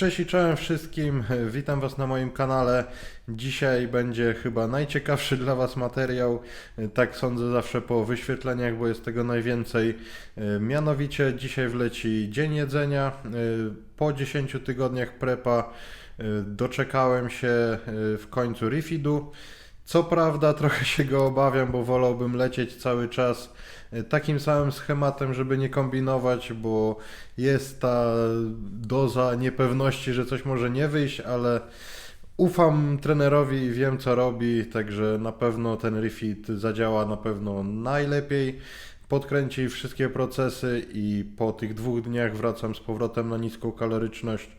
Cześć i czołem wszystkim, witam Was na moim kanale. Dzisiaj będzie chyba najciekawszy dla Was materiał, tak sądzę zawsze po wyświetleniach, bo jest tego najwięcej. Mianowicie dzisiaj wleci dzień jedzenia. Po 10 tygodniach prepa doczekałem się w końcu refidu. Co prawda trochę się go obawiam, bo wolałbym lecieć cały czas e, takim samym schematem, żeby nie kombinować, bo jest ta doza niepewności, że coś może nie wyjść, ale ufam trenerowi i wiem co robi, także na pewno ten refit zadziała na pewno najlepiej. Podkręci wszystkie procesy i po tych dwóch dniach wracam z powrotem na niską kaloryczność.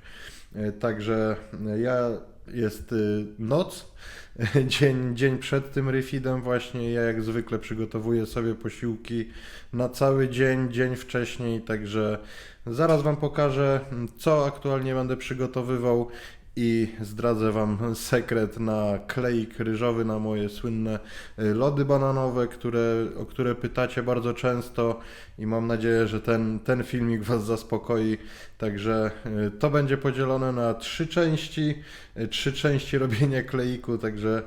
E, Także ja jest y, noc, dzień, dzień przed tym refidem właśnie. Ja jak zwykle przygotowuję sobie posiłki na cały dzień, dzień wcześniej, także zaraz Wam pokażę, co aktualnie będę przygotowywał i zdradzę Wam sekret na kleik ryżowy, na moje słynne y, lody bananowe, które, o które pytacie bardzo często i mam nadzieję, że ten, ten filmik Was zaspokoi. Także y, to będzie podzielone na trzy części, y, trzy części robienia kleiku, także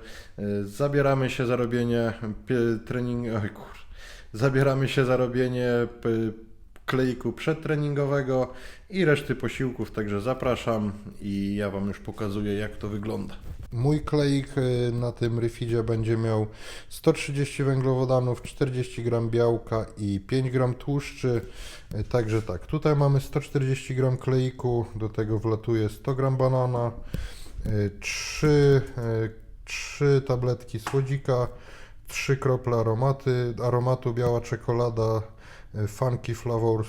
zabieramy się za robienie pie- trening... Oj, kur... Zabieramy się za robienie kleiku przedtreningowego i reszty posiłków, także zapraszam i ja Wam już pokazuję jak to wygląda. Mój kleik y, na tym refidzie będzie miał 130 węglowodanów, 40 gram białka i 5 gram tłuszczy. Y, Także tak, tutaj mamy 140 gram kleiku, do tego wlatuje 100 gram banana, 3, 3 tabletki słodzika, 3 krople aromaty, aromatu biała czekolada, y, Funky Flavors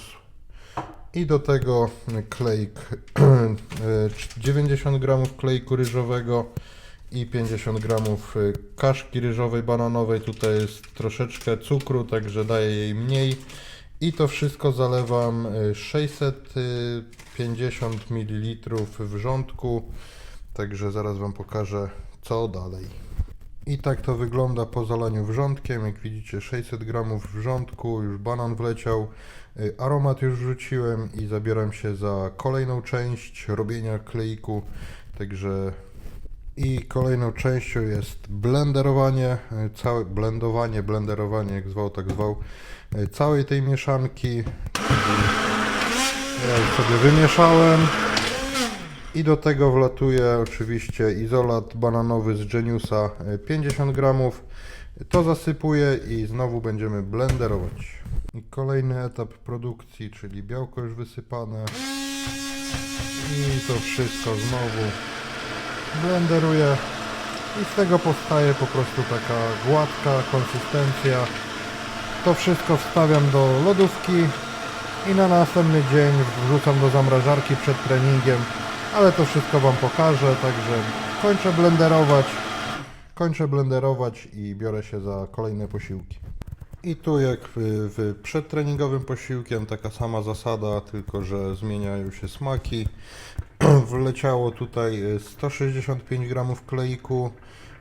i do tego kleik y, 90 gramów klejku ryżowego i 50 gramów y, kaszki ryżowej bananowej. Tutaj jest troszeczkę cukru, także daję jej mniej. I to wszystko zalewam y, 650 ml wrzątku. Także zaraz Wam pokażę co dalej. I tak to wygląda po zalaniu wrzątkiem. Jak widzicie 600 gramów wrzątku, już banan wleciał, y, aromat już wrzuciłem i zabieram się za kolejną część robienia kleiku. Także i kolejną częścią jest blenderowanie, y, całe blendowanie, blenderowanie, jak zwał, tak zwał, y, całej tej mieszanki. Ja już sobie wymieszałem. I do tego wlatuje oczywiście izolat bananowy z Geniusa y, 50 gramów. To zasypuję i znowu będziemy blenderować. I kolejny etap produkcji, czyli białko już wysypane. I to wszystko znowu blenderuję. I z tego powstaje po prostu taka gładka konsystencja. To wszystko wstawiam do lodówki i na następny dzień wrzucam do zamrażarki przed treningiem, ale to wszystko Wam pokażę, także kończę blenderować, kończę blenderować i biorę się za kolejne posiłki. I tu jak w, przedtreningowym posiłkiem taka sama zasada, tylko że zmieniają się smaki. Wleciało tutaj y, 165 gramów kleiku,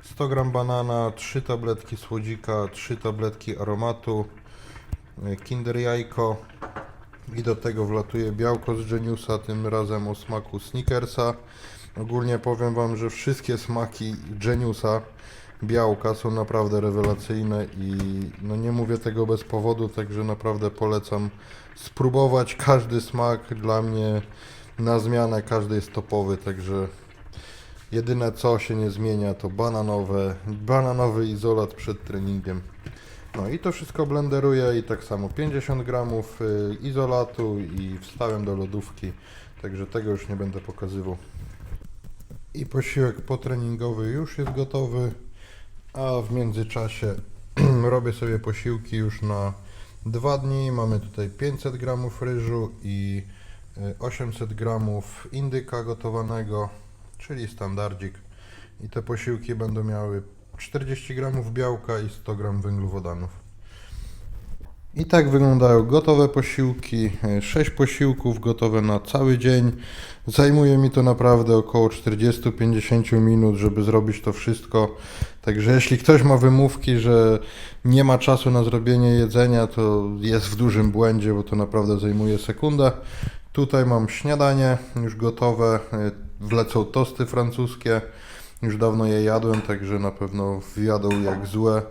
100 gram banana, 3 tabletki słodzika, 3 tabletki aromatu, y, kinder jajko i do tego wlatuje białko z Geniusa, tym razem o smaku Snickersa. Ogólnie powiem Wam, że wszystkie smaki Geniusa białka są naprawdę rewelacyjne i no nie mówię tego bez powodu, także naprawdę polecam spróbować każdy smak. Dla mnie na zmianę każdy jest topowy, także jedyne co się nie zmienia to bananowe, bananowy izolat przed treningiem. No i to wszystko blenderuję i tak samo 50 gramów y, izolatu i wstawiam do lodówki, także tego już nie będę pokazywał. I posiłek potreningowy już jest gotowy, a w międzyczasie robię sobie posiłki już na dwa dni. Mamy tutaj 500 gramów ryżu i y, 800 gramów indyka gotowanego, czyli standardzik. I te posiłki będą miały 40 gramów białka i 100 gram węglowodanów. I tak wyglądają gotowe posiłki. 6 posiłków gotowe na cały dzień. Zajmuje mi to naprawdę około 40-50 minut, żeby zrobić to wszystko. Także jeśli ktoś ma wymówki, że nie ma czasu na zrobienie jedzenia, to jest w dużym błędzie, bo to naprawdę zajmuje sekundę. Tutaj mam śniadanie już gotowe. Wlecą tosty francuskie. Już dawno je jadłem, także na pewno wjadą jak złe.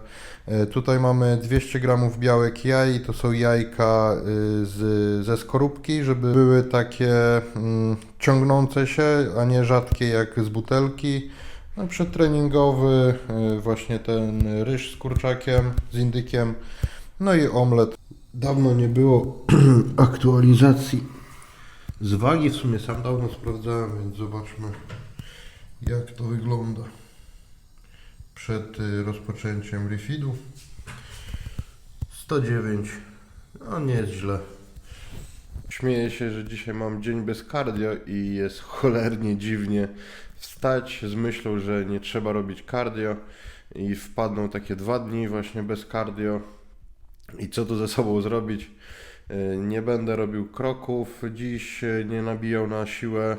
E, Tutaj mamy 200 gramów białek jaj. To są jajka y, z, ze skorupki, żeby były takie mm, ciągnące się, a nie rzadkie jak z butelki. No, przedtreningowy, y, właśnie ten ryż z kurczakiem, z indykiem. No i omlet. Dawno nie było aktualizacji z wagi. W sumie sam dawno sprawdzałem, więc zobaczmy jak to wygląda przed y, rozpoczęciem refidu. 109. No nie jest źle. Śmieję się, że dzisiaj mam dzień bez cardio i jest cholernie dziwnie wstać z myślą, że nie trzeba robić cardio i wpadną takie dwa dni właśnie bez cardio i co tu ze sobą zrobić? Y, Nie będę robił kroków, dziś y, nie nabijał na siłę.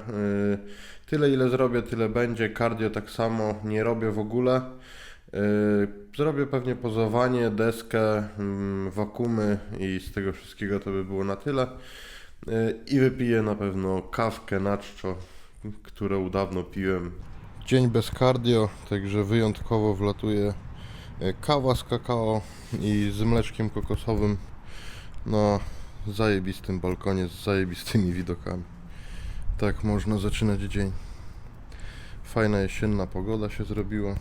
y, Tyle ile zrobię, tyle będzie. Cardio tak samo nie robię w ogóle. Zrobię pewnie pozowanie, deskę, mm, wakumy i z tego wszystkiego to by było na tyle. I wypiję na pewno kawkę na czczo, którą dawno piłem. Dzień bez cardio, także wyjątkowo wlatuje kawa z kakao i z mleczkiem kokosowym na zajebistym balkonie z zajebistymi widokami. Tak można zaczynać dzień. Fajna jesienna pogoda się zrobiła.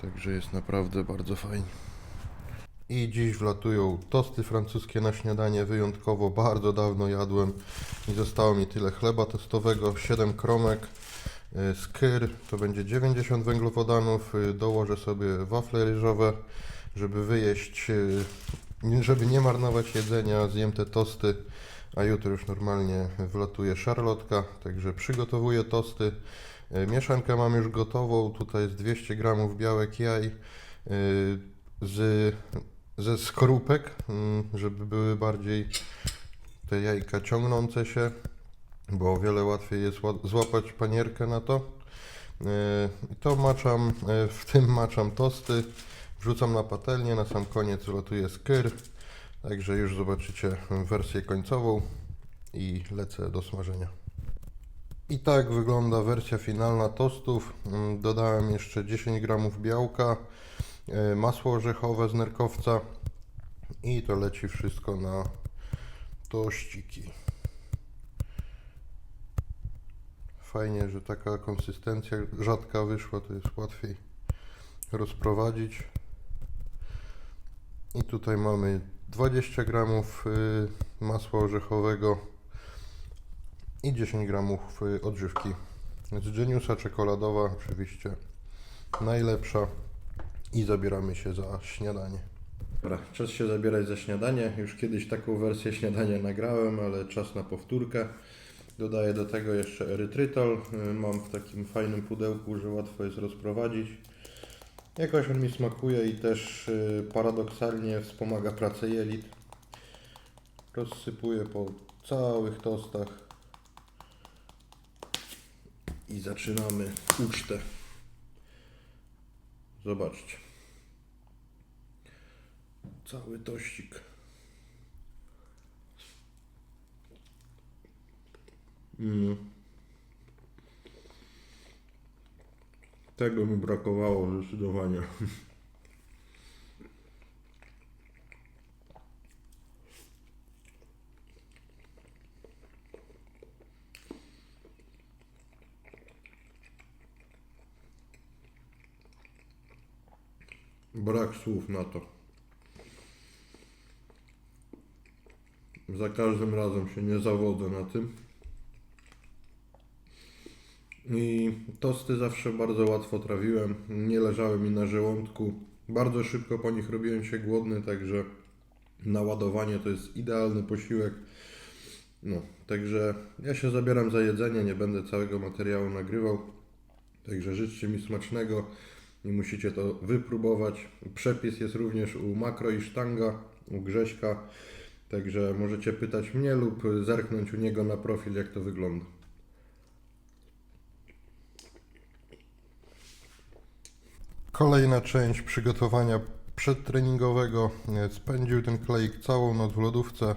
Także jest naprawdę bardzo fajnie. I dziś wlatują tosty francuskie na śniadanie. Wyjątkowo bardzo dawno jadłem i zostało mi tyle chleba tostowego, 7 kromek. y, Skyr to będzie 90 węglowodanów. y, Dołożę sobie wafle ryżowe, żeby wyjeść, y, żeby nie marnować jedzenia. Zjem te tosty, a jutro już normalnie wlatuje szarlotka, także przygotowuję tosty. Y, Mieszankę mam już gotową. Tutaj jest 200 gramów białek jaj y, z, ze skorupek, mm, żeby były bardziej te jajka ciągnące się, bo o wiele łatwiej jest ła- złapać panierkę na to. Y, I to maczam, w tym maczam tosty, wrzucam na patelnię, na sam koniec latuje skyr, także już zobaczycie wersję końcową i lecę do smażenia. I tak wygląda wersja finalna tostów. Mm, Dodałem jeszcze 10 gramów białka, e, masło orzechowe z nerkowca i to leci wszystko na tościki. Fajnie, że taka konsystencja rzadka wyszła, to jest łatwiej rozprowadzić. I tutaj mamy 20 gramów y, masła orzechowego i 10 gramów y, odżywki z Geniusa czekoladowa oczywiście najlepsza i zabieramy się za śniadanie. Dobra, czas się zabierać za śniadanie. Już kiedyś taką wersję śniadania nagrałem, ale czas na powtórkę. Dodaję do tego jeszcze erytrytol. Y, Mam w takim fajnym pudełku, że łatwo jest rozprowadzić. Jakoś on mi smakuje i też y, paradoksalnie wspomaga pracę jelit. Rozsypuję po całych tostach i zaczynamy ucztę. Zobaczcie. Cały tościk. Mm. Tego mi brakowało zdecydowanie. Brak słów na to. Za każdym razem się nie zawodzę na tym. I tosty zawsze bardzo łatwo trawiłem, nie leżały mi na żołądku. Bardzo szybko po nich robiłem się głodny, także naładowanie to jest idealny posiłek. No, także ja się zabieram za jedzenie, nie będę całego materiału nagrywał. Także życzcie mi smacznego i musicie to wypróbować. Przepis jest również u Makro i Sztanga, u Grześka. Także możecie pytać mnie lub zerknąć u niego na profil, jak to wygląda. Kolejna część przygotowania przedtreningowego. Spędził ten kleik całą noc w lodówce.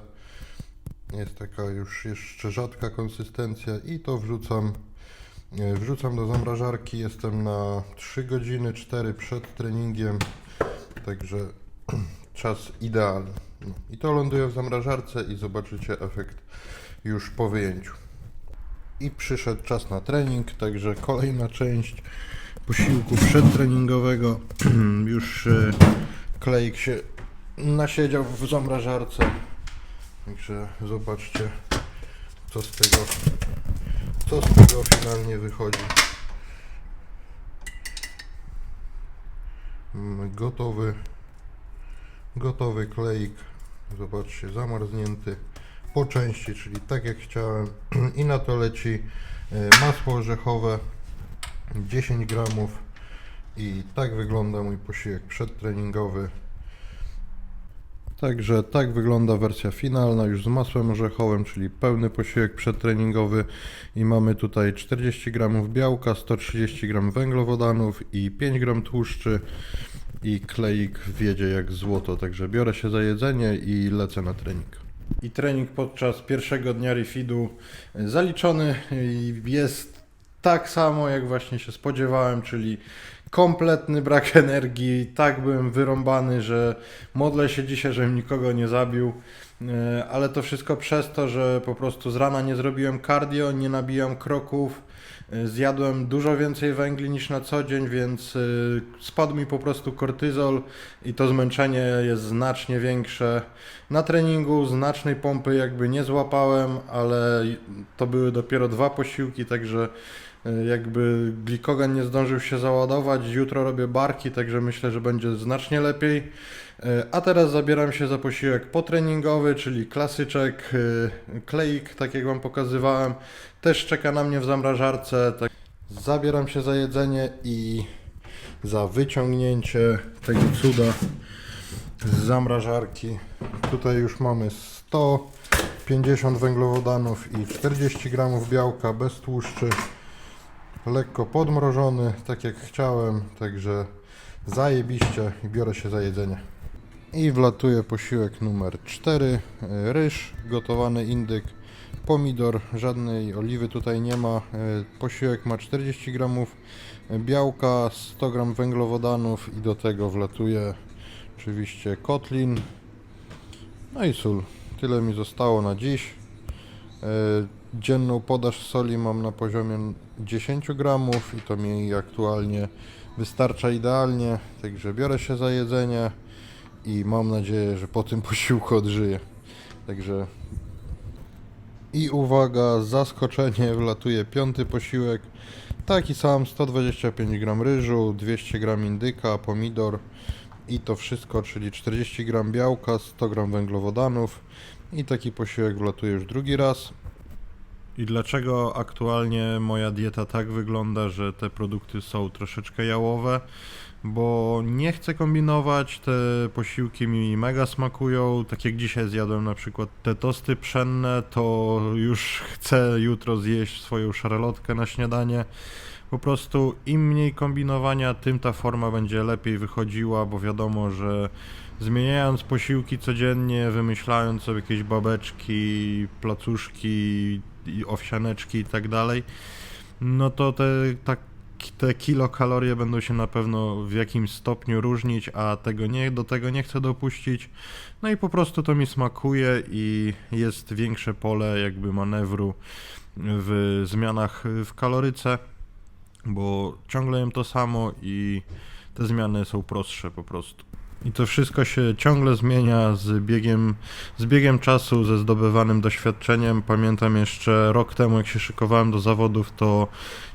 Jest taka już jeszcze rzadka konsystencja i to wrzucam wrzucam do zamrażarki. Jestem na 3 godziny 4 przed treningiem. Także czas idealny. No. I to ląduje w zamrażarce i zobaczycie efekt już po wyjęciu. I przyszedł czas na trening, także kolejna część posiłku przedtreningowego. już e, klejk się nasiedział w zamrażarce. Także zobaczcie co z tego co z tego finalnie wychodzi. Mamy gotowy gotowy kleik. Zobaczcie, zamarznięty po części, czyli tak jak chciałem. I na to leci e, masło orzechowe 10 gramów. I tak wygląda mój posiłek przedtreningowy. Także tak wygląda wersja finalna już z masłem orzechowym, czyli pełny posiłek przedtreningowy i mamy tutaj 40 g białka, 130 g węglowodanów i 5 g tłuszczy i kleik wiedzie jak złoto, także biorę się za jedzenie i lecę na trening. I trening podczas pierwszego dnia refidu zaliczony jest tak samo jak właśnie się spodziewałem, czyli kompletny brak energii, tak byłem wyrąbany, że modlę się dzisiaj, żebym nikogo nie zabił, E, ale to wszystko przez to, że po prostu z rana nie zrobiłem cardio, nie nabijam kroków, e, zjadłem dużo więcej węgli niż na co dzień, więc e, spadł mi po prostu kortyzol i to zmęczenie jest znacznie większe. Na treningu znacznej pompy jakby nie złapałem, ale to były dopiero dwa posiłki, także jakby glikogen nie zdążył się załadować. Jutro robię barki, także myślę, że będzie znacznie lepiej. E, a teraz zabieram się za posiłek potreningowy, czyli klasyczek, e, kleik, tak jak Wam pokazywałem. Też czeka na mnie w zamrażarce. Tak. Zabieram się za jedzenie i za wyciągnięcie tego cuda z zamrażarki. Tutaj już mamy 150 węglowodanów i 40 gramów białka bez tłuszczy lekko podmrożony, tak jak chciałem, także zajebiście i biorę się za jedzenie. I wlatuje posiłek numer 4, ryż, gotowany indyk, pomidor, żadnej oliwy tutaj nie ma. Posiłek ma 40 gramów białka, 100 gram węglowodanów i do tego wlatuje oczywiście kotlin, no i sól. Tyle mi zostało na dziś. Dzienną podaż soli mam na poziomie 10 gramów i to mi aktualnie wystarcza idealnie, także biorę się za jedzenie i mam nadzieję, że po tym posiłku odżyję. Także i uwaga, zaskoczenie, wlatuje piąty posiłek. Taki sam 125 gram ryżu, 200 gram indyka, pomidor i to wszystko, czyli 40 gram białka, 100 gram węglowodanów i taki posiłek wlatuje już drugi raz. I dlaczego aktualnie moja dieta tak wygląda, że te produkty są troszeczkę jałowe? Bo nie chcę kombinować, te posiłki mi mega smakują. Tak jak dzisiaj zjadłem na przykład te tosty pszenne, to już chcę jutro zjeść swoją szarlotkę na śniadanie. Po prostu im mniej kombinowania, tym ta forma będzie lepiej wychodziła, bo wiadomo, że zmieniając posiłki codziennie, wymyślając sobie jakieś babeczki, placuszki, i owsianeczki i tak dalej, no to te, tak, te kilokalorie będą się na pewno w jakimś stopniu różnić, a tego nie, do tego nie chcę dopuścić. No i po prostu to mi smakuje i jest większe pole jakby manewru w zmianach w kaloryce, bo ciągle jem to samo i te zmiany są prostsze po prostu. I to wszystko się ciągle zmienia z biegiem, z biegiem czasu, ze zdobywanym doświadczeniem. Pamiętam jeszcze rok temu, jak się szykowałem do zawodów, to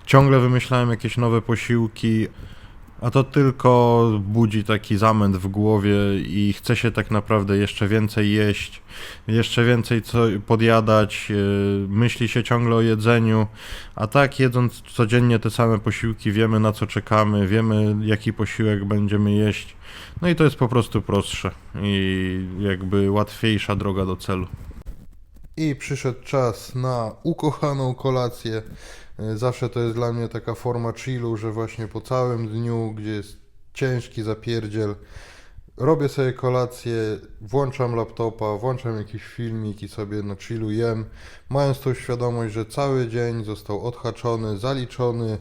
ciągle wymyślałem jakieś nowe posiłki, a to tylko budzi taki zamęt w głowie i chce się tak naprawdę jeszcze więcej jeść, jeszcze więcej co podjadać, yy, myśli się ciągle o jedzeniu, a tak jedząc codziennie te same posiłki wiemy na co czekamy, wiemy jaki posiłek będziemy jeść. No i to jest po prostu prostsze i jakby łatwiejsza droga do celu. I przyszedł czas na ukochaną kolację. E, zawsze to jest dla mnie taka forma chillu, że właśnie po całym dniu, gdzie jest ciężki zapierdziel, robię sobie kolację, włączam laptopa, włączam jakiś filmik i sobie no chilluję, mając tą świadomość, że cały dzień został odhaczony, zaliczony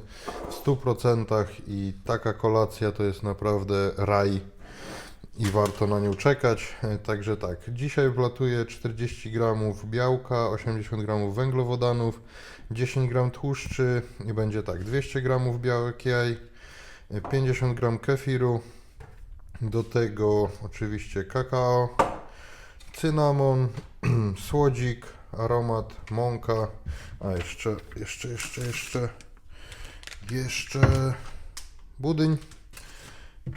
w 100% i taka kolacja to jest naprawdę raj i warto na nią czekać. E, Także tak, dzisiaj wlatuje 40 gramów białka, 80 gramów węglowodanów, 10 gram tłuszczy i będzie tak, 200 gramów białek jaj, e, 50 gram kefiru, do tego oczywiście kakao, cynamon, słodzik, aromat, mąka, a jeszcze, jeszcze, jeszcze, jeszcze, jeszcze budyń.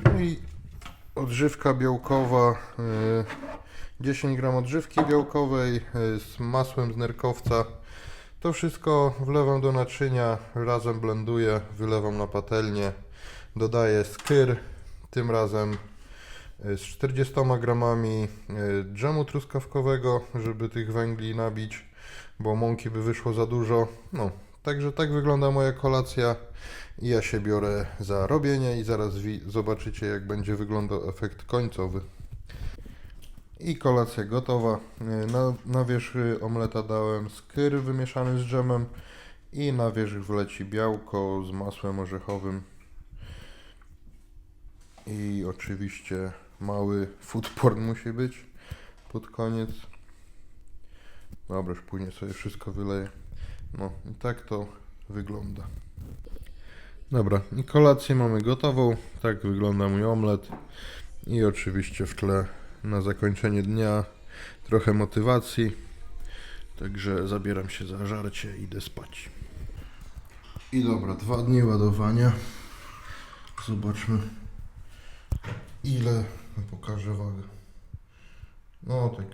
No i odżywka białkowa, y, 10 gram odżywki białkowej y, z masłem z nerkowca. To wszystko wlewam do naczynia, razem blenduję, wylewam na patelnię, dodaję skyr, tym razem y, z 40 gramami y, dżemu truskawkowego, żeby tych węgli nabić, bo mąki by wyszło za dużo. No, także tak wygląda moja kolacja. Ja się biorę za robienie i zaraz zobaczycie jak będzie wyglądał efekt końcowy. I kolacja gotowa. Y, Na, na wierzch omleta dałem skyr wymieszany z dżemem i na wierzch wleci białko z masłem orzechowym. I oczywiście mały food porn musi być pod koniec. Dobra, już później sobie wszystko wyleję. No i tak to wygląda. Dobra, i kolację mamy gotową. Tak wygląda mój omlet. I oczywiście w tle na zakończenie dnia trochę motywacji. Także zabieram się za żarcie i idę spać. I dobra, dwa dni ładowania. Zobaczmy ile pokażę wagę. No tak.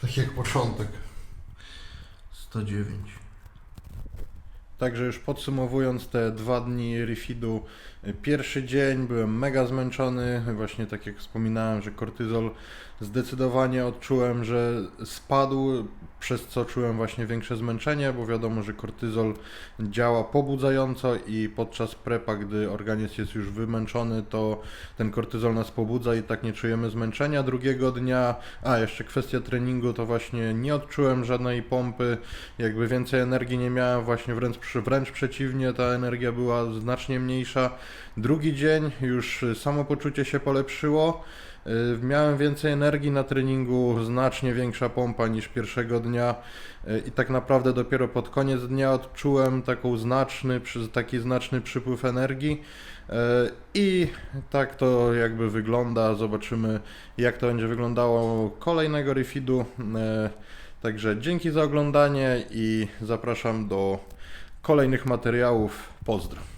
Tak jak początek. 109. Także już podsumowując te dwa dni refidu, pierwszy dzień byłem mega zmęczony, właśnie tak jak wspominałem, że kortyzol zdecydowanie odczułem, że spadł, przez co czułem właśnie większe zmęczenie, bo wiadomo, że kortyzol działa pobudzająco i podczas prepa, gdy organizm jest już wymęczony, to ten kortyzol nas pobudza i tak nie czujemy zmęczenia. Drugiego dnia, a jeszcze kwestia treningu, to właśnie nie odczułem żadnej pompy, jakby więcej energii nie miałem, właśnie wręcz, wręcz przeciwnie, ta energia była znacznie mniejsza. Drugi dzień już samopoczucie się polepszyło. Y, Miałem więcej energii na treningu, znacznie większa pompa niż pierwszego dnia y, i tak naprawdę dopiero pod koniec dnia odczułem taką znaczny, taki znaczny przypływ energii y, i tak to jakby wygląda. Zobaczymy jak to będzie wyglądało kolejnego refidu. Także dzięki za oglądanie i zapraszam do kolejnych materiałów. Pozdro.